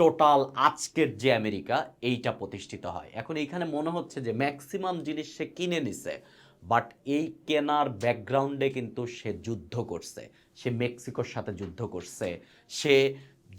Total আজকের যে America, এইটা প্রতিষ্ঠিত হয়। এখন এইখানে মনে হচ্ছে যে ম্যাক্সিমাম জিনিস সে কিনে নিছে, বাট এই কেনার ব্যাকগ্রাউন্ডে কিন্তু সে যুদ্ধ করছে। সে মেক্সিকোর সাথে যুদ্ধ করছে। সে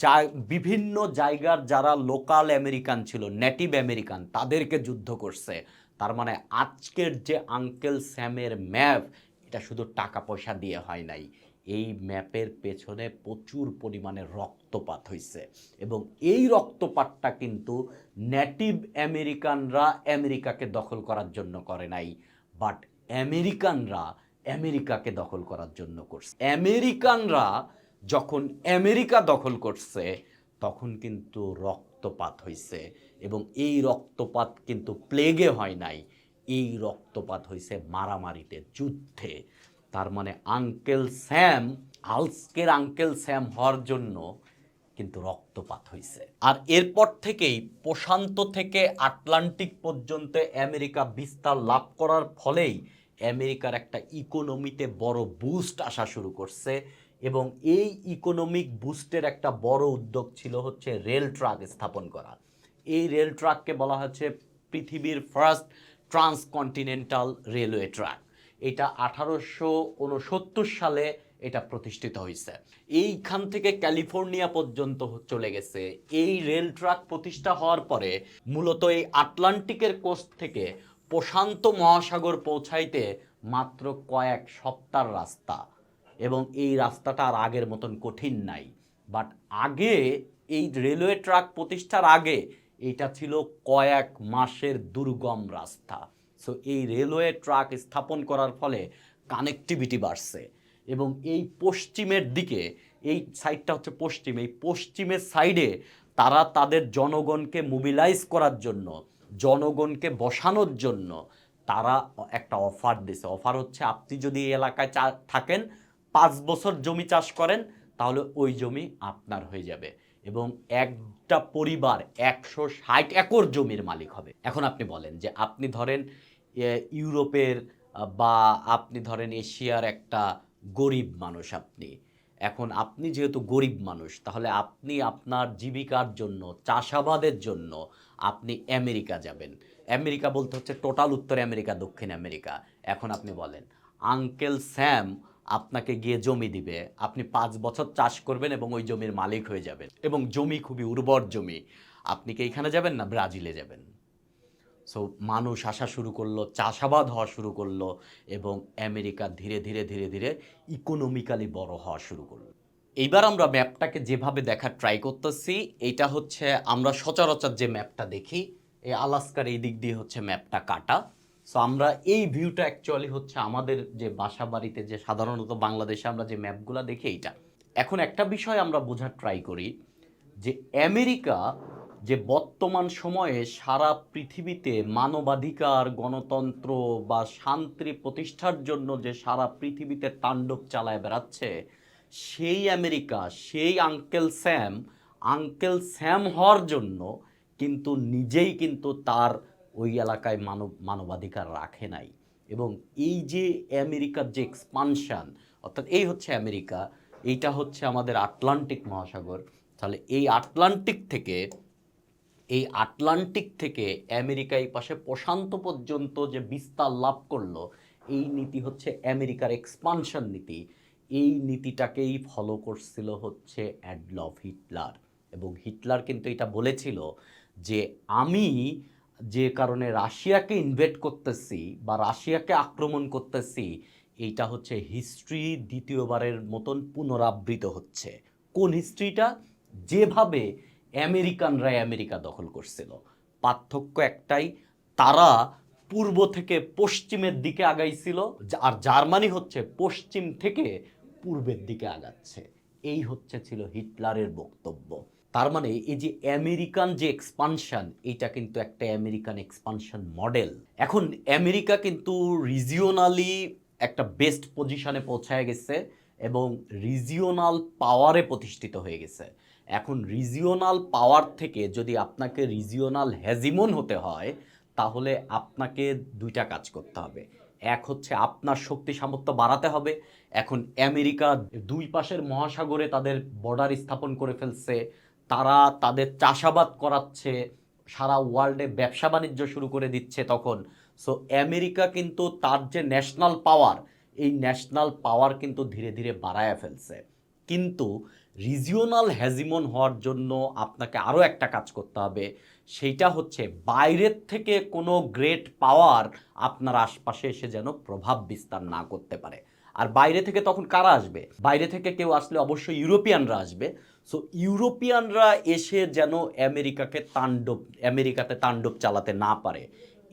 যা, বিভিন্ন জায়গার যারা লোকাল আমেরিকান ছিল, নেটিভ আমেরিকান, তাদেরকে যুদ্ধ করছে। তার মানে আজকের যে আঙ্কেল স্যামের ম্যাপ এটা শুধু টাকা পয়সা দিয়ে হয় নাই। এই ম্যাপের পেছনে প্রচুর পরিমাণে রক্তপাত হয়েছে এবং এই রক্তপাতটা কিন্তু নেটিভ আমেরিকানরা আমেরিকাকে দখল করার জন্য করে নাই, বাট আমেরিকানরা আমেরিকাকে দখল করার জন্য করছে। আমেরিকানরা যখন আমেরিকা দখল করছে, তখন কিন্তু রক্তপাত হয়েছে এবং এই রক্তপাত কিন্তু প্লেগে হয় নাই। এই রক্তপাত হয়েছে মারামারিতে, যুদ্ধে। তার মানে আঙ্কেল স্যাম, আলস্কের আঙ্কেল স্যাম হওয়ার জন্য কিন্তু রক্তপাত হয়েছে আর এরপর থেকেই প্রশান্ত থেকে আটলান্টিক পর্যন্ত আমেরিকা বিস্তার লাভ করার ফলেই আমেরিকার একটা ইকোনমিতে বড় বুস্ট আসা শুরু করছে এবং এই ইকোনমিক বুস্টের একটা বড় উদ্যোগ ছিল হচ্ছে রেল ট্রাক স্থাপন করা। এই রেল ট্রাককে বলা হচ্ছে পৃথিবীর ফার্স্ট ট্রান্সকন্টিনেন্টাল রেলওয়ে ট্র্যাক এটা আঠারোশো উনসত্তর সালে এটা প্রতিষ্ঠিত হয়েছে। এইখান থেকে ক্যালিফোর্নিয়া পর্যন্ত চলে গেছে। এই রেল ট্র্যাক প্রতিষ্ঠা হওয়ার পরে মূলত এই আটলান্টিকের কোস্ট থেকে প্রশান্ত মহাসাগর পৌঁছাইতে মাত্র কয়েক সপ্তাহ রাস্তা। এবং এই রাস্তাটা আর আগের মতন কঠিন নাই। বাট আগে এই রেলওয়ে ট্র্যাক প্রতিষ্ঠার আগে এটা ছিল কয়েক মাসের দুর্গম রাস্তা। সো এই রেলওয়ে ট্র্যাক স্থাপন করার ফলে কানেক্টিভিটি বাড়ছে এবং এই পশ্চিমের দিকে, এই সাইডটা হচ্ছে পশ্চিম, এই পশ্চিমের সাইডে তারা তাদের জনগণকে মোবিলাইজ করার জন্য, জনগণকে বসানোর জন্য তারা একটা অফার দিছে। অফার হচ্ছে, আপনি যদি এই এলাকায় চা- থাকেন, পাঁচ বছর জমি চাষ করেন, তাহলে ওই জমি আপনার হয়ে যাবে এবং একটা পরিবার একশো ষাট একর জমির মালিক হবে। এখন আপনি বলেন যে, আপনি ধরেন ইউরোপের বা আপনি ধরেন এশিয়ার একটা গরিব মানুষ আপনি। এখন আপনি যেহেতু গরিব মানুষ, তাহলে আপনি আপনার জীবিকার জন্য, চাষাবাদের জন্য আপনি আমেরিকা যাবেন। আমেরিকা বলতে হচ্ছে টোটাল উত্তর আমেরিকা, দক্ষিণ আমেরিকা। এখন আপনি বলেন, আঙ্কেল স্যাম আপনাকে গিয়ে জমি দিবে, আপনি পাঁচ বছর চাষ করবেন এবং ওই জমির মালিক হয়ে যাবেন। এবং জমি খুবই উর্বর জমি। আপনি কি এখানে যাবেন না ব্রাজিলে যাবেন? সো মানুষ আসা শুরু করল, চাষাবাদ হওয়া শুরু করল এবং আমেরিকা ধীরে ধীরে ধীরে ধীরে ইকোনমিক্যালি বড় হওয়া শুরু করল। এইবার আমরা ম্যাপটাকে যেভাবে দেখার ট্রাই করতেছি এটা হচ্ছে আমরা সচরাচর যে ম্যাপটা দেখি, এই আলাস্কার এই দিক দিয়ে হচ্ছে ম্যাপটা কাটা। সো আমরা এই ভিউটা অ্যাকচুয়ালি হচ্ছে আমাদের যে বাসা বাড়িতে যে সাধারণত বাংলাদেশে আমরা যে ম্যাপগুলো দেখি, এইটা। এখন একটা বিষয় আমরা বোঝার ট্রাই করি যে আমেরিকা যে বর্তমান সময়ে সারা পৃথিবীতে মানবাধিকার, গণতন্ত্র বা শান্তি প্রতিষ্ঠার জন্য যে সারা পৃথিবীতে তাণ্ডব চালায় বেড়াচ্ছে, সেই আমেরিকা, সেই আঙ্কেল স্যাম আঙ্কেল স্যাম হওয়ার জন্য কিন্তু নিজেই কিন্তু তার ওই এলাকায় মানব, মানবাধিকার রাখে নাই। এবং এই যে আমেরিকার যে এক্সপানশন অর্থাৎ এই হচ্ছে আমেরিকা, এইটা হচ্ছে আমাদের আটলান্টিক মহাসাগর। তাহলে এই আটলান্টিক থেকে এই আটলান্টিক থেকে আমেরিকা এই পাশে প্রশান্ত পর্যন্ত যে বিস্তার লাভ করল, এই নীতি হচ্ছে আমেরিকার এক্সপানশন নীতি। এই নীতিটাকেই ফলো করছিল হচ্ছে অ্যাডলফ হিটলার এবং হিটলার কিন্তু এটা বলেছিল যে, আমি যে কারণে রাশিয়াকে ইনভেট করতেছি বা রাশিয়াকে আক্রমণ করতেছি, এইটা হচ্ছে হিস্ট্রি দ্বিতীয়বারের মতন পুনরাবৃত হচ্ছে। কোন হিস্ট্রিটা যেভাবে আমেরিকানরা আমেরিকা দখল করছিল। পার্থক্য একটাই, তারা পূর্ব থেকে পশ্চিমের দিকে আগাইছিল, আর জার্মানি হচ্ছে পশ্চিম থেকে পূর্বের দিকে আগাচ্ছে। এই হচ্ছে ছিল হিটলারের বক্তব্য। তার মানে এই যে আমেরিকান যে এক্সপানশন এইটা কিন্তু একটা আমেরিকান এক্সপানশন মডেল এখন আমেরিকা কিন্তু রিজিওনালি একটা বেস্ট পজিশনে পৌঁছায় গেছে। এবং রিজিওনাল পাওয়ারে প্রতিষ্ঠিত হয়ে গেছে। এখন রিজিওনাল পাওয়ার থেকে যদি আপনাকে রিজিওনাল হ্যাজিমন হতে হয়, তাহলে আপনাকে দুইটা কাজ করতে হবে। এক হচ্ছে আপনার শক্তি সামর্থ্য বাড়াতে হবে। এখন আমেরিকা দুই পাশের মহাসাগরে তাদের বর্ডার স্থাপন করে ফেলছে। তারা তাদের চাষাবাদ করাচ্ছে। সারা ওয়ার্ল্ডে ব্যবসা বাণিজ্য শুরু করে দিচ্ছে তখন। সো আমেরিকা কিন্তু তার যে ন্যাশনাল পাওয়ার এই ন্যাশনাল পাওয়ার কিন্তু ধীরে ধীরে বাড়ায় ফেলছে। কিন্তু রিজিওনাল হ্যাজিমন হওয়ার জন্য আপনাকে আরও একটা কাজ করতে হবে। সেইটা হচ্ছে বাইরের থেকে কোনো গ্রেট পাওয়ার আপনার আশপাশে এসে যেন প্রভাব বিস্তার না করতে পারে। আর বাইরে থেকে তখন কারা আসবে? বাইরে থেকে কেউ আসলে অবশ্যই ইউরোপিয়ানরা আসবে। সো ইউরোপিয়ানরা এসে যেন আমেরিকাকে তাণ্ডব, আমেরিকাতে তাণ্ডব চালাতে না পারে।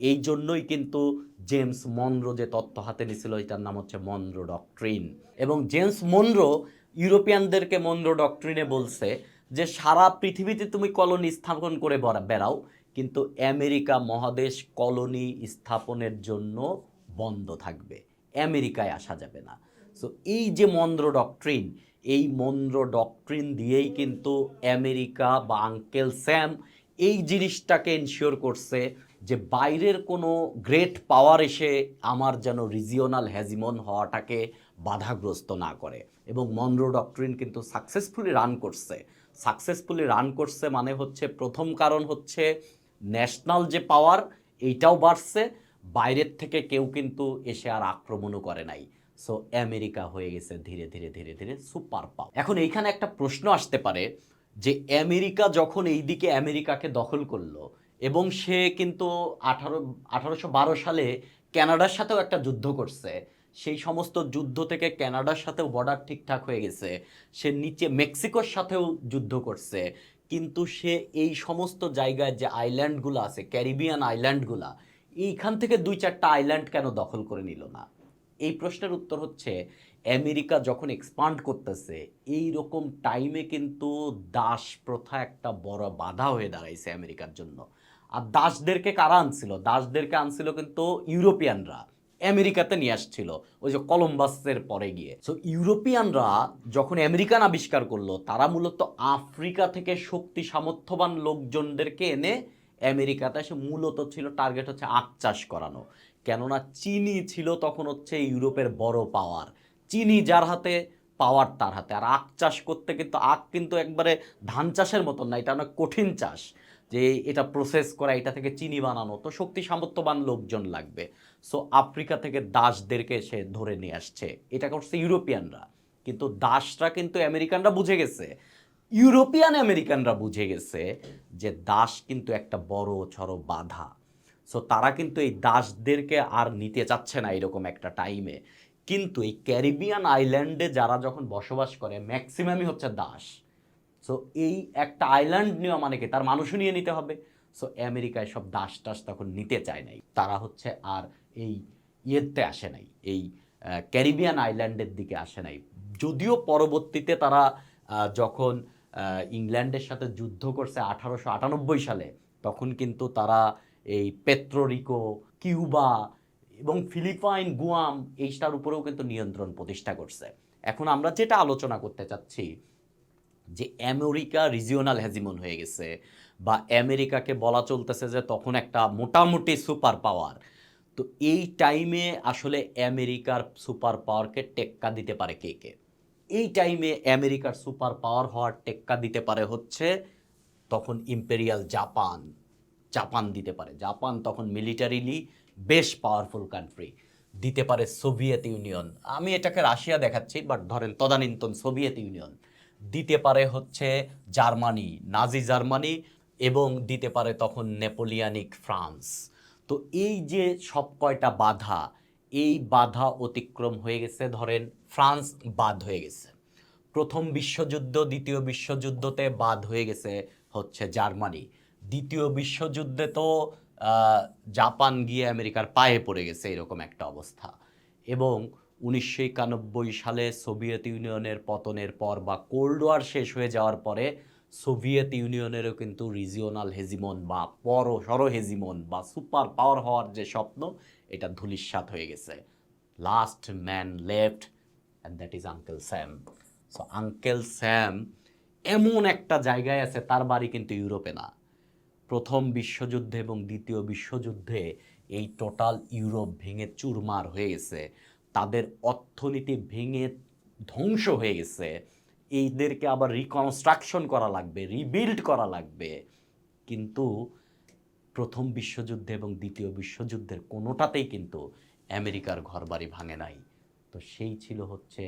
এই জন্যই কিন্তু জেমস মনরো যে তত্ত্ব হাতে নিছিল এটার নাম হচ্ছে মনরো ডক্ট্রিন। এবং জেমস মনরো ইউরোপিয়ানদেরকে মনরো ডক্ট্রিনে বলছে যে, সারা পৃথিবীতে তুমি কলোনি স্থাপন করে বেড়াও, কিন্তু আমেরিকা মহাদেশ কলোনি স্থাপনের জন্য বন্ধ থাকবে। আমেরিকায় আসা যাবে না। সো এই যে মন্দ্র ডক্ট্রিন, এই মন্দ্র ডক্ট্রিন দিয়েই কিন্তু আমেরিকা বা আঙ্কেল স্যাম এই জিনিসটাকে এনশিওর করছে যে বাইরের কোনো গ্রেট পাওয়ার এসে আমার যেন রিজিওনাল হ্যাজিমন হওয়াটাকে বাধাগ্রস্ত না করে। এবং মন্দ্র ডক্ট্রিন কিন্তু সাকসেসফুলি রান করছে। সাকসেসফুলি রান করছে মানে হচ্ছে প্রথম কারণ হচ্ছে ন্যাশনাল যে পাওয়ার এইটাও বাড়ছে। বাইরের থেকে কেউ কিন্তু এসে আর আক্রমণও করে নাই। সো আমেরিকা হয়ে গেছে ধীরে ধীরে ধীরে ধীরে সুপার পাওয়ার এখন এইখানে একটা প্রশ্ন আসতে পারে যে আমেরিকা যখন এইদিকে আমেরিকাকে দখল করল এবং সে কিন্তু আঠারো, আঠারোশো বারো সালে কানাডার সাথেও একটা যুদ্ধ করছে। সেই সমস্ত যুদ্ধ থেকে কানাডার সাথেও বর্ডার ঠিকঠাক হয়ে গেছে। সে নিচে মেক্সিকোর সাথেও যুদ্ধ করছে। কিন্তু সে এই সমস্ত জায়গায় যে আইল্যান্ডগুলো আছে ক্যারিবিয়ান আইল্যান্ডগুলা এইখান থেকে দুই চারটা আইল্যান্ড কেন দখল করে নিল না? এই প্রশ্নের উত্তর হচ্ছে, আমেরিকা যখন এক্সপান্ড করতেছে, এই রকম টাইমে কিন্তু দাস প্রথা একটা বড় বাধা হয়ে দাঁড়াইছে আমেরিকার জন্য। আর দাসদেরকে কারা আনছিল? দাসদেরকে আনছিল কিন্তু ইউরোপিয়ানরা। আমেরিকাতে নিয়ে আসছিল। ওই যে কলম্বাসের পরে গিয়ে। সো ইউরোপিয়ানরা যখন আমেরিকান আবিষ্কার করল, তারা মূলত আফ্রিকা থেকে শক্তি সামর্থ্যবান লোকজনদেরকে এনে আমেরিকাতে এসে মূলত ছিল টার্গেট হচ্ছে আখ চাষ করানো। কেননা চিনি ছিল তখন হচ্ছে ইউরোপের বড় পাওয়ার চিনি যার হাতে পাওয়ার তার হাতে। আর আখ চাষ করতে কিন্তু আখ কিন্তু একবারে ধান চাষের মতন না, এটা অনেক কঠিন চাষ। যে এটা প্রসেস করা, এটা থেকে চিনি বানানো, তো শক্তি সামর্থ্যবান লোকজন লাগবে। সো আফ্রিকা থেকে দাসদেরকে সে ধরে নিয়ে আসছে। এটা করছে ইউরোপিয়ানরা। কিন্তু দাসরা কিন্তু আমেরিকানরা বুঝে গেছে। ইউরোপিয়ান আমেরিকানরা বুঝে গেছে যে দাস কিন্তু একটা বড় ছড়ো বাধা। সো তারা কিন্তু এই দাসদেরকে আর নিতে চাচ্ছে না এরকম একটা টাইমে কিন্তু এই ক্যারিবিয়ান আইল্যান্ডে যারা যখন বসবাস করে ম্যাক্সিমামই হচ্ছে দাস। সো এই একটা আইল্যান্ড নেওয়া মানে কি তার মানুষও নিয়ে নিতে হবে। সো আমেরিকায় সব দাস টাস তখন নিতে চায় নাই। তারা হচ্ছে আর এই ইয়েতে আসে নাই, এই ক্যারিবিয়ান আইল্যান্ডের দিকে আসে নাই। যদিও পরবর্তীতে তারা যখন ইংল্যান্ডের সাথে যুদ্ধ করছে আঠারোশো আটানব্বই সালে, তখন কিন্তু তারা এই পেত্রোরিকো কিউবা এবং ফিলিপাইন, গুয়াম এইটার উপরেও কিন্তু নিয়ন্ত্রণ প্রতিষ্ঠা করছে। এখন আমরা যেটা আলোচনা করতে চাচ্ছি যে আমেরিকা রিজিওনাল হ্যাজিমন হয়ে গেছে বা আমেরিকাকে বলা চলতেছে যে তখন একটা মোটামুটি সুপার পাওয়ার তো এই টাইমে আসলে আমেরিকার সুপার পাওয়ারকে টেক্কা দিতে পারে কে কে? এই টাইমে আমেরিকার সুপার পাওয়ার হওয়ার টেক্কা দিতে পারে হচ্ছে তখন ইম্পেরিয়াল জাপান জাপান দিতে পারে। জাপান তখন মিলিটারিলি বেশ পাওয়ারফুল কান্ট্রি দিতে পারে সোভিয়েত ইউনিয়ন আমি এটাকে রাশিয়া দেখাচ্ছি বাট ধরেন তদানীন্তন সোভিয়েত ইউনিয়ন দিতে পারে হচ্ছে জার্মানি, নাজি জার্মানি এবং দিতে পারে তখন নেপোলিয়ানিক ফ্রান্স। তো এই যে সব কয়টা বাধা, এই বাধা অতিক্রম হয়ে গেছে, ধরেন ফ্রান্স বাদ হয়ে গেছে। প্রথম বিশ্বযুদ্ধ, দ্বিতীয় বিশ্বযুদ্ধতে বাদ হয়ে গেছে হচ্ছে জার্মানি। দ্বিতীয় বিশ্বযুদ্ধে তো জাপান গিয়ে আমেরিকার পায়ে পড়ে গেছে, এরকম একটা অবস্থা। এবং উনিশশো একানব্বই সালে সোভিয়েত ইউনিয়নের পতনের পর বা কোল্ড ওয়ার শেষ হয়ে যাওয়ার পরে সোভিয়েত ইউনিয়নেরও কিন্তু রিজিওনাল হেজিমন বা পর সর হেজিমন বা সুপার পাওয়ার হওয়ার যে স্বপ্ন, এটা ধূলিসাৎ হয়ে গেছে। Last man left and that is Uncle Sam. So Uncle Sam এমন একটা জায়গায় আছে, তার বাড়ি কিন্তু ইউরোপে না। প্রথম বিশ্বযুদ্ধে এবং দ্বিতীয় বিশ্বযুদ্ধে এই টোটাল ইউরোপ ভেঙে চুরমার হয়ে গেছে। তাদের অর্থনীতি ভেঙে ধ্বংস হয়ে গেছে। এইদেরকে আবার রিকনস্ট্রাকশন করা লাগবে রিবিল্ড করা লাগবে। কিন্তু প্রথম বিশ্বযুদ্ধে এবং দ্বিতীয় বিশ্বযুদ্ধের কোনোটাতেই কিন্তু আমেরিকার ঘরবাড়ি ভাঙে নাই। তো সেই ছিল হচ্ছে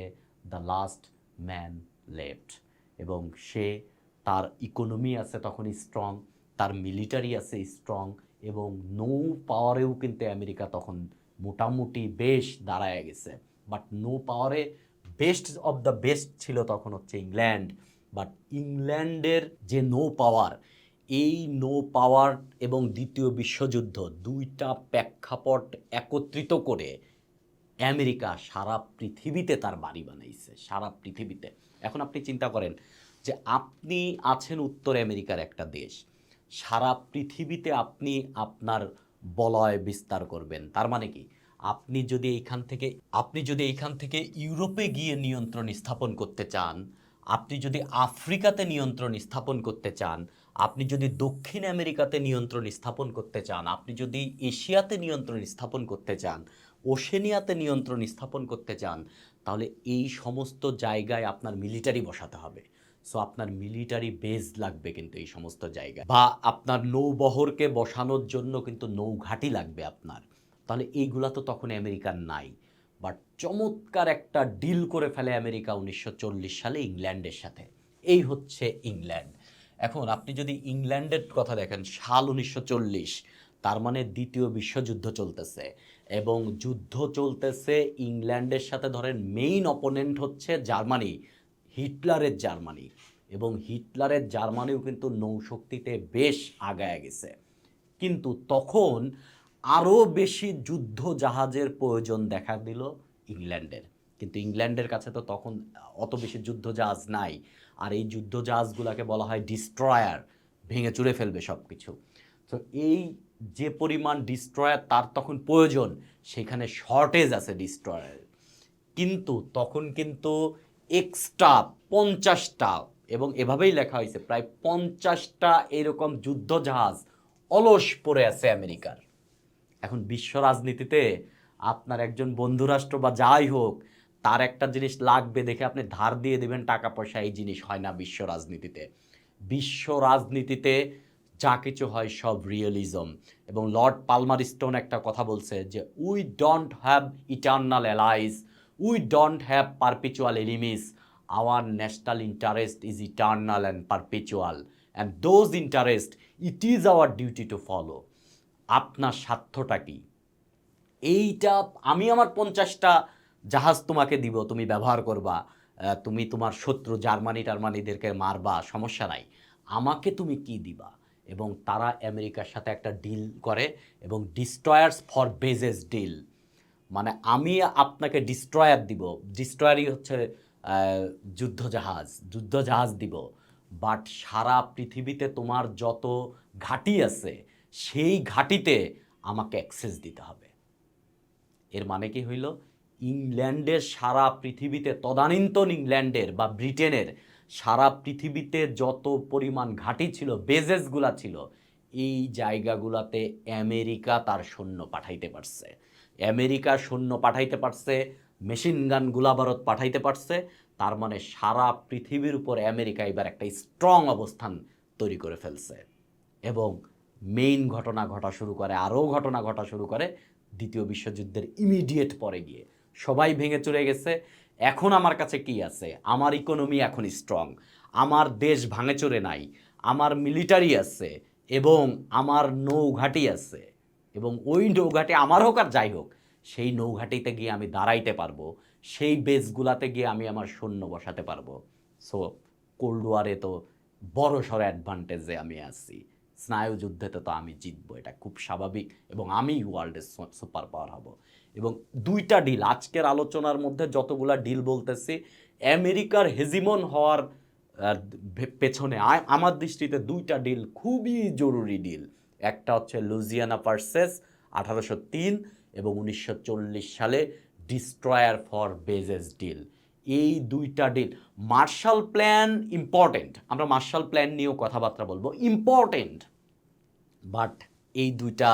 দ্য লাস্ট ম্যান লেফট এবং সে তার ইকোনমি আছে তখন স্ট্রং তার মিলিটারি আছে স্ট্রং এবং নৌ পাওয়ারেও কিন্তু আমেরিকা তখন মোটামুটি বেশ দাঁড়ায় গেছে। বাট নো পাওয়ারে বেস্ট অফ দ্য বেস্ট ছিল তখন হচ্ছে ইংল্যান্ড। বাট ইংল্যান্ডের যে নো পাওয়ার এই নো পাওয়ার এবং দ্বিতীয় বিশ্বযুদ্ধ দুইটা প্রেক্ষাপট একত্রিত করে আমেরিকা সারা পৃথিবীতে তার বাড়ি বানাইছে, সারা পৃথিবীতে। এখন আপনি চিন্তা করেন যে আপনি আছেন উত্তর আমেরিকার একটা দেশ, সারা পৃথিবীতে আপনি আপনার বলয় বিস্তার করবেন। তার মানে কি? আপনি যদি এইখান থেকে, আপনি যদি এইখান থেকে ইউরোপে গিয়ে নিয়ন্ত্রণ স্থাপন করতে চান, আপনি যদি আফ্রিকাতে নিয়ন্ত্রণ স্থাপন করতে চান, আপনি যদি দক্ষিণ আমেরিকাতে নিয়ন্ত্রণ স্থাপন করতে চান, আপনি যদি এশিয়াতে নিয়ন্ত্রণ স্থাপন করতে চান, ওশেনিয়াতে নিয়ন্ত্রণ স্থাপন করতে চান, তাহলে এই সমস্ত জায়গায় আপনার মিলিটারি বসাতে হবে। সো আপনার মিলিটারি বেজ লাগবে কিন্তু এই সমস্ত জায়গায়। বা আপনার নৌবহরকে বসানোর জন্য কিন্তু নৌঘাটি লাগবে আপনার। তাহলে এইগুলা তো তখন আমেরিকার নাই। বাট চমৎকার একটা ডিল করে ফেলে আমেরিকা উনিশশো চল্লিশ সালে ইংল্যান্ডের সাথে। এই হচ্ছে ইংল্যান্ড। এখন আপনি যদি ইংল্যান্ডের কথা দেখেন, সাল উনিশশো চল্লিশ, তার মানে দ্বিতীয় বিশ্বযুদ্ধ চলতেছে। এবং যুদ্ধ চলতেছে ইংল্যান্ডের সাথে ধরেন মেইন অপোনেন্ট হচ্ছে জার্মানি। হিটলারের জার্মানি। এবং হিটলারের জার্মানিও কিন্তু নৌশক্তিতে বেশ আগায় গেছে। কিন্তু তখন আরও বেশি যুদ্ধ জাহাজের প্রয়োজন দেখা দিল ইংল্যান্ডের। কিন্তু ইংল্যান্ডের কাছে তো তখন অত বেশি যুদ্ধ জাহাজ নাই। আর এই যুদ্ধ জাহাজগুলোকে বলা হয় ডিস্ট্রয়ার, ভেঙে চুরে ফেলবে সব কিছু তো এই যে পরিমাণ ডিস্ট্রয়ার, তার তখন প্রয়োজন। সেখানে শর্টেজ আছে ডিস্ট্রয়ার কিন্তু তখন কিন্তু এক্সট্রা পঞ্চাশটা এবং এভাবেই লেখা হয়েছে, প্রায় পঞ্চাশটা এরকম যুদ্ধ জাহাজ অলস পড়ে আছে আমেরিকার। এখন বিশ্ব রাজনীতিতে আপনার একজন বন্ধুরাষ্ট্র বা যাই হোক, তার একটা জিনিস লাগবে দেখে আপনি ধার দিয়ে দেবেন, টাকা পয়সা এই জিনিস হয় না বিশ্ব রাজনীতিতে। বিশ্ব রাজনীতিতে যা কিছু হয় সব রিয়েলিজম এবং লর্ড পালমার স্টোন একটা কথা বলছে যে we don't have eternal allies we don't have perpetual enemies our national interest is eternal and perpetual and those interest it is our duty to follow আপনার স্বার্থটা কি? এইটা আমি আমার পঞ্চাশটা জাহাজ তোমাকে দিব, তুমি ব্যবহার করবা তুমি তোমার শত্রু জার্মানি টার্মানিদেরকে মারবা, সমস্যা নাই। আমাকে তুমি কি দিবা? এবং তারা আমেরিকার সাথে একটা ডিল করে এবং ডিস্ট্রয়ার্স ফর বেজেস ডিল মানে আমি আপনাকে ডিস্ট্রয়ার দিব। ডিস্ট্রয়ারই হচ্ছে যুদ্ধজাহাজ। যুদ্ধজাহাজ দিব। বাট সারা পৃথিবীতে তোমার যত ঘাঁটি আছে, সেই ঘাঁটিতে আমাকে অ্যাক্সেস দিতে হবে। এর মানে কি হইল? ইংল্যান্ডের সারা পৃথিবীতে, তদানীন্তন ইংল্যান্ডের বা ব্রিটেনের সারা পৃথিবীতে যত পরিমাণ ঘাঁটি ছিল, বেজেসগুলা ছিল, এই জায়গাগুলাতে আমেরিকা তার সৈন্য পাঠাইতে পারছে। আমেরিকা সৈন্য পাঠাইতে পারছে, মেশিন গান গোলাবারত পাঠাইতে পারছে, তার মানে সারা পৃথিবীর উপর আমেরিকা এবার একটা স্ট্রং অবস্থান তৈরি করে ফেলছে। এবং মেইন ঘটনা ঘটা শুরু করে, আরও ঘটনা ঘটা শুরু করে দ্বিতীয় বিশ্বযুদ্ধের ইমিডিয়েট পরে গিয়ে। সবাই ভেঙে চলে গেছে। এখন আমার কাছে কি আছে? আমার ইকোনমি এখন স্ট্রং আমার দেশ ভাঙে চড়ে নাই। আমার মিলিটারি আছে এবং আমার নৌঘাটি আছে। এবং ওই নৌঘাটি আমার হোক আর যাই হোক, সেই নৌঘাটিতে গিয়ে আমি দাঁড়াইতে পারব, সেই বেসগুলাতে গিয়ে আমি আমার সৈন্য বসাতে পারব। সো কোল্ড ওয়ারে তো বড় সড় অ্যাডভান্টেজে আমি আছি। স্নায়ু যুদ্ধেতে তো আমি জিতবো, এটা খুব স্বাভাবিক এবং আমি ওয়ার্ল্ডের সুপার পাওয়ার হব। এবং দুইটা ডিল আজকের আলোচনার মধ্যে যতগুলা ডিল বলতেছি, আমেরিকার হেজিমন হওয়ার পেছনে আমার দৃষ্টিতে দুইটা ডিল খুবই জরুরি ডিল একটা হচ্ছে লুজিয়ানা পার্সেস আঠারোশো তিন এবং উনিশশো চল্লিশ সালে ডিস্ট্রয়ার ফর বেজেস ডিল। এই দুইটা ডিল। Marshall Plan important. আমরা মার্শাল প্ল্যান নিয়েও কথাবার্তা বলব। ইম্পর্টেন্ট, বাট এই দুইটা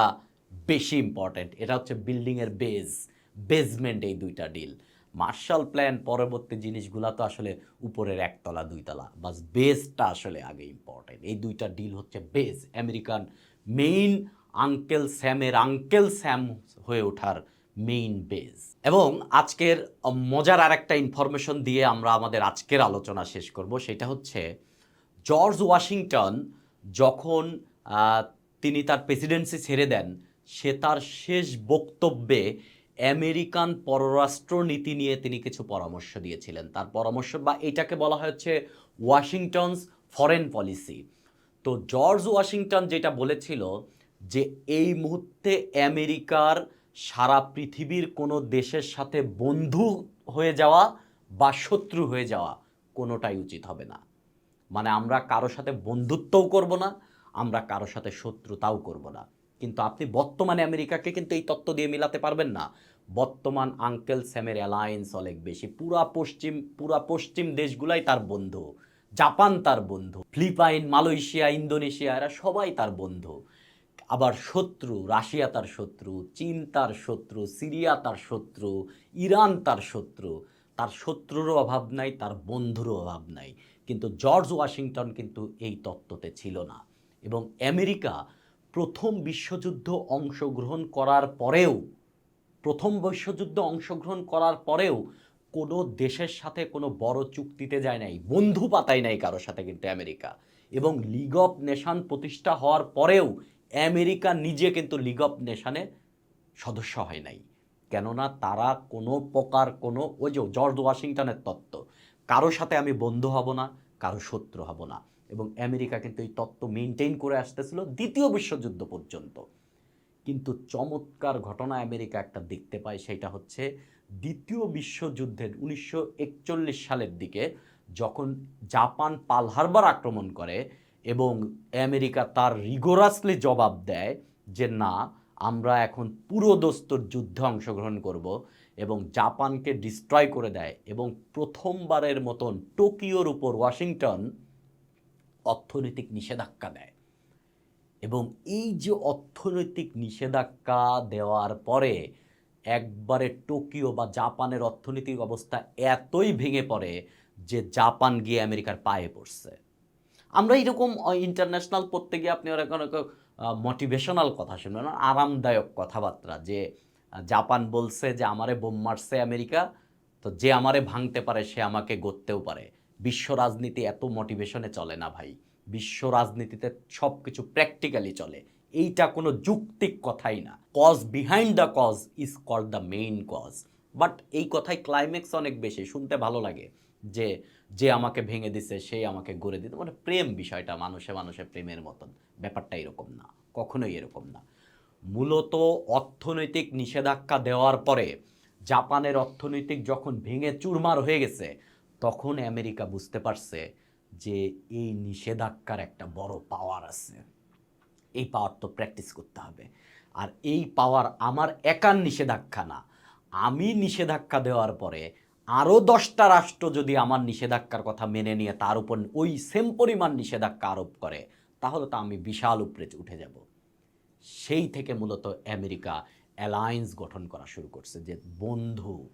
বেশি ইম্পর্ট্যান্ট এটা হচ্ছে বিল্ডিংয়ের বেজ বেসমেন্ট এই দুইটা ডিল। মার্শাল প্ল্যান পরবর্তী জিনিসগুলা তো আসলে উপরের একতলা, দুইতলা, বাস বেসটা আসলে আগে ইম্পর্টেন্ট। এই দুইটা ডিল হচ্ছে বেস, আমেরিকান মেইন আঙ্কেল স্যামের আঙ্কেল স্যাম হয়ে ওঠার মেইন বেস এবং আজকের মজার আর একটা ইনফরমেশন দিয়ে আমরা আমাদের আজকের আলোচনা শেষ করব, সেটা হচ্ছে জর্জ ওয়াশিংটন যখন তিনি তার প্রেসিডেন্সি ছেড়ে দেন, সে তার শেষ বক্তব্যে আমেরিকান পররাষ্ট্র নীতি নিয়ে তিনি কিছু পরামর্শ দিয়েছিলেন। তার পরামর্শ বা এটাকে বলা হচ্ছে ওয়াশিংটনস ফরেন পলিসি তো জর্জ ওয়াশিংটন যেটা বলেছিল যে এই মুহূর্তে আমেরিকার সারা পৃথিবীর কোনো দেশের সাথে বন্ধু হয়ে যাওয়া বা শত্রু হয়ে যাওয়া কোনোটাই উচিত হবে না। মানে আমরা কারও সাথে বন্ধুত্বও করব না, আমরা কারও সাথে শত্রুতাও করব না। কিন্তু আপনি বর্তমানে আমেরিকাকে কিন্তু এই তত্ত্ব দিয়ে মিলাতে পারবেন না। বর্তমান আঙ্কেল স্যামের অ্যালায়েন্স অনেক বেশি। পুরা পশ্চিম পুরা পশ্চিম দেশগুলাই তার বন্ধু। জাপান তার বন্ধু, ফিলিপাইন, মালয়েশিয়া, ইন্দোনেশিয়া, এরা সবাই তার বন্ধু। আবার শত্রু, রাশিয়া তার শত্রু, চীন তার শত্রু, সিরিয়া তার শত্রু, ইরান তার শত্রু। তার শত্রুরও অভাব নাই, তার বন্ধুরও অভাব নাই। কিন্তু জর্জ ওয়াশিংটন কিন্তু এই তত্ত্বতে ছিল না। এবং আমেরিকা প্রথম বিশ্বযুদ্ধ অংশগ্রহণ করার পরেও, প্রথম বিশ্বযুদ্ধ অংশগ্রহণ করার পরেও কোনো দেশের সাথে কোনো বড় চুক্তিতে যায় নাই, বন্ধু পাতায় নাই কারোর সাথে কিন্তু আমেরিকা। এবং লিগ অফ নেশন প্রতিষ্ঠা হওয়ার পরেও আমেরিকা নিজে কিন্তু লিগ অফ নেশনে সদস্য হয় নাই। কেননা তারা কোনো প্রকার কোনো, ওই যে জর্জ ওয়াশিংটনের তত্ত্ব, কারোর সাথে আমি বন্ধু হব না কারও শত্রু হব না। এবং আমেরিকা কিন্তু এই তত্ত্ব মেনটেন করে আসতেছিল দ্বিতীয় বিশ্বযুদ্ধ পর্যন্ত। কিন্তু চমৎকার ঘটনা আমেরিকা একটা দেখতে পায়, সেটা হচ্ছে দ্বিতীয় বিশ্বযুদ্ধের উনিশশো একচল্লিশ সালের দিকে যখন জাপান পাল হারবার আক্রমণ করে এবং আমেরিকা তার রিগোরাসলি জবাব দেয় যে, না, আমরা এখন পুরো দোস্তর যুদ্ধে অংশগ্রহণ করব এবং জাপানকে ডিস্ট্রয় করে দেয় এবং প্রথমবারের মতন টোকিওর উপর ওয়াশিংটন অর্থনৈতিক নিষেধাজ্ঞা দেয়। এবং এই যে অর্থনৈতিক নিষেধাজ্ঞা দেওয়ার পরে একবারে টোকিও বা জাপানের অর্থনৈতিক অবস্থা এতই ভেঙে পড়ে যে জাপান গিয়ে আমেরিকার পায়ে পড়ছে। আমরা এরকম ইন্টারন্যাশনাল পড়তে গিয়ে আপনি অনেক অনেক মোটিভেশনাল কথা শুনবেন আরামদায়ক কথাবার্তা যে জাপান বলছে যে আমারে বোম মারছে আমেরিকা, তো যে আমারে ভাঙতে পারে সে আমাকে গড়তেও পারে। বিশ্ব রাজনীতি এত মোটিভেশনে চলে না ভাই। বিশ্ব রাজনীতিতে সব কিছু প্র্যাকটিক্যালি চলে। এইটা কোনো যুক্তিক কথাই না। Cause behind the cause is call the main cause but এই কথায় ক্লাইম্যাক্স অনেক বেশি, শুনতে ভালো লাগে যে যে আমাকে ভেঙে দিছে সেই আমাকে গড়ে দিতে মানে প্রেম বিষয়টা মানুষে মানুষে প্রেমের মতন, ব্যাপারটা এরকম না, কখনোই এরকম না। মূলত অর্থনৈতিক নিষেধাজ্ঞা দেওয়ার পরে জাপানের অর্থনৈতিক যখন ভেঙে চুরমার হয়ে গেছে, তখন আমেরিকা বুঝতে পারছে যে এই নিষেধাজ্ঞার একটা বড় পাওয়ার আছে। এই পাওয়ার তো প্র্যাকটিস করতে হবে। আর এই পাওয়ার আমার একার নিষেধাজ্ঞা না। আমি নিষেধাজ্ঞা দেওয়ার পরে আরও দশটা রাষ্ট্র যদি আমার নিষেধাজ্ঞার কথা মেনে নিয়ে তার উপর ওই সেম পরিমাণ নিষেধাজ্ঞা আরোপ করে, তাহলে তো আমি বিশাল উপরে উঠে যাব। সেই থেকে মূলত আমেরিকা অ্যালায়েন্স গঠন করা শুরু করছে যে বন্ধু,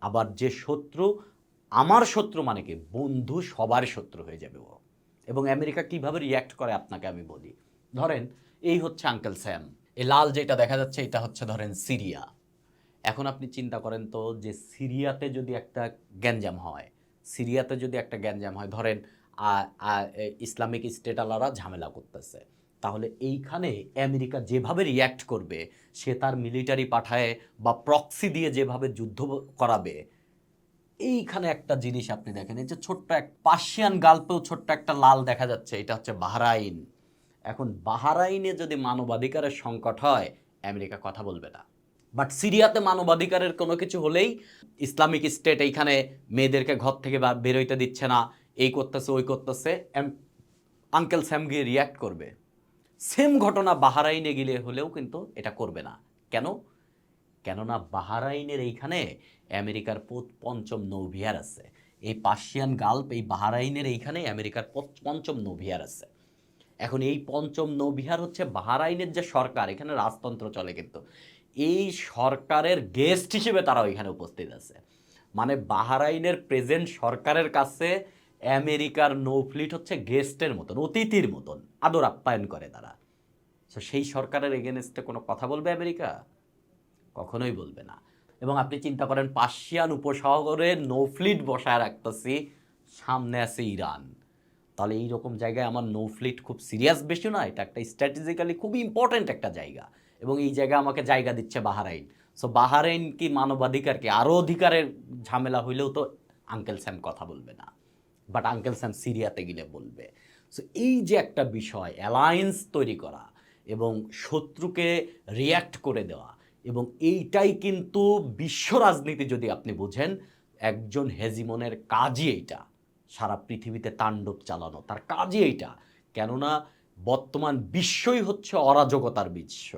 আবার যে শত্রু, আমার শত্রু মানে কি? বন্ধু সবার শত্রু হয়ে যাবে ও। এবং আমেরিকা কীভাবে রিয়্যাক্ট করে আপনাকে আমি বলি। ধরেন, এই হচ্ছে আঙ্কেল স্যাম। এই লাল যেটা দেখা যাচ্ছে, এটা হচ্ছে ধরেন সিরিয়া। এখন আপনি চিন্তা করেন তো যে সিরিয়াতে যদি একটা গ্যাঞ্জাম হয়, সিরিয়াতে যদি একটা গ্যাঞ্জাম হয়, ধরেন ইসলামিক স্টেট আলারা ঝামেলা করতেছে। তাহলে এইখানে আমেরিকা যেভাবে রিয়্যাক্ট করবে, সে তার মিলিটারি পাঠায় বা প্রক্সি দিয়ে যেভাবে যুদ্ধ করাবে, এইখানে একটা জিনিস আপনি দেখেন, এই যে ছোট্ট এক পার্সিয়ান গাল্পেও ছোট্ট একটা লাল দেখা যাচ্ছে, এটা হচ্ছে বাহরাইন। এখন বাহারাইনে যদি মানবাধিকারের সংকট হয়, আমেরিকা কথা বলবে না। বাট সিরিয়াতে মানবাধিকারের কোনো কিছু হলেই ইসলামিক স্টেট এইখানে মেয়েদেরকে ঘর থেকে বেরোইতে দিচ্ছে না, এই করতেছে, ওই করতেছে আঙ্কেল স্যাম গিয়ে রিয়্যাক্ট করবে। সেম ঘটনা বাহারাইনে গেলে হলেও কিন্তু এটা করবে না। কেন? কেননা বাহারাইনের এইখানে আমেরিকার পঞ্চম নৌবিহার আছে। এই পার্সিয়ান গাল্প এই বাহারাইনের এইখানে আমেরিকার পঞ্চম নৌবিহার আছে। এখন এই পঞ্চম নৌবিহার হচ্ছে বাহারাইনের যে সরকার, এখানে রাজতন্ত্র চলে কিন্তু। এই সরকারের গেস্ট হিসেবে তারা ওইখানে উপস্থিত আছে। মানে বাহারাইনের প্রেজেন্ট সরকারের কাছে আমেরিকার নৌ ফ্লিট হচ্ছে গেস্টের মতন, অতিথির মতন, আদর আপ্যায়ন করে তারা। সো সেই সরকারের এগেনস্টে কোনো কথা বলবে আমেরিকা? কখনোই বলবে না। এবং আপনি চিন্তা করেন, পার্সিয়ান উপসাগরে নৌ ফ্লিট বসায় রাখতেছি, সামনে আছে ইরান। তাহলে এইরকম জায়গায় আমার নো ফ্লিট খুব সিরিয়াস বেশি না এটা একটা স্ট্র্যাটেজিক্যালি খুব ইম্পর্ট্যান্ট একটা জায়গা। এবং এই জায়গায় আমাকে জায়গা দিচ্ছে বাহারাইন। সো বাহারাইন কি মানবাধিকার কি? আরও অধিকারের ঝামেলা হইলেও তো আঙ্কেল স্যাম কথা বলবে না। বাট আঙ্কেল স্যাম সিরিয়াতে গেলে বলবে। সো এই যে একটা বিষয় অ্যালায়েন্স তৈরি করা এবং শত্রুকে রিয়্যাক্ট করে দেওয়া এবং এইটাই কিন্তু বিশ্ব রাজনীতি যদি আপনি বুঝেন, একজন হেজিমনের কাজই এইটা। সারা পৃথিবীতে তাণ্ডব চালানো। তার কাজই এইটা। কেননা বর্তমান বিশ্বই হচ্ছে অরাজকতার বিশ্ব।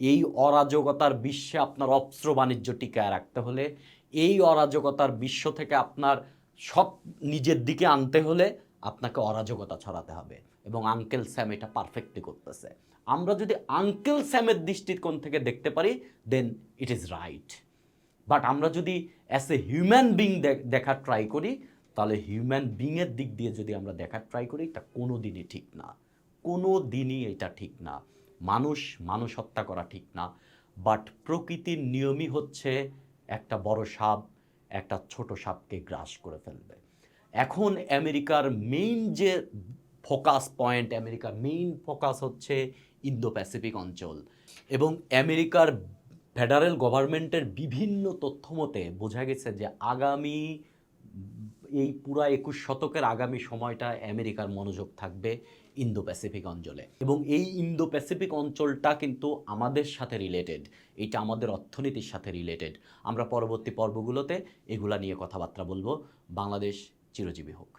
এই অরাজকতার বিশ্বে আপনার অস্ত্র বাণিজ্য টিকায় রাখতে হলে, এই অরাজকতার বিশ্ব থেকে আপনার সব নিজের দিকে আনতে হলে আপনাকে অরাজকতা ছড়াতে হবে। এবং আঙ্কেল স্যাম এটা পারফেক্টলি করতেছে। আমরা যদি আঙ্কেল স্যামের দৃষ্টিকোণ থেকে দেখতে পারি then it is right but আমরা যদি অ্যাজ এ হিউম্যান বিং দেখার ট্রাই করি তাহলে হিউম্যান বিংয়ের দিক দিয়ে যদি আমরা দেখার ট্রাই করি, এটা কোনো দিনই ঠিক না। কোনো দিনই এটা ঠিক না। মানুষ মানুষ হত্যা করা ঠিক না। বাট প্রকৃতির নিয়মই হচ্ছে একটা বড় সাপ, একটা ছোট সাপকে গ্রাস করে ফেলবে। এখন আমেরিকার মেইন যে ফোকাস পয়েন্ট আমেরিকার মেইন ফোকাস হচ্ছে ইন্দো প্যাসিফিক অঞ্চল। এবং আমেরিকার ফেডারেল গভর্নমেন্টের বিভিন্ন তথ্য মতে বোঝা গেছে যে আগামী এই পুরা একুশ শতকের আগামী সময়টা আমেরিকার মনোযোগ থাকবে ইন্দো প্যাসিফিক অঞ্চলে। এবং এই ইন্দো প্যাসিফিক অঞ্চলটা কিন্তু আমাদের সাথে রিলেটেড এটা আমাদের অর্থনীতির সাথে রিলেটেড আমরা পরবর্তী পর্বগুলোতে এগুলা নিয়ে কথাবার্তা বলব। বাংলাদেশ চিরজীবী হোক।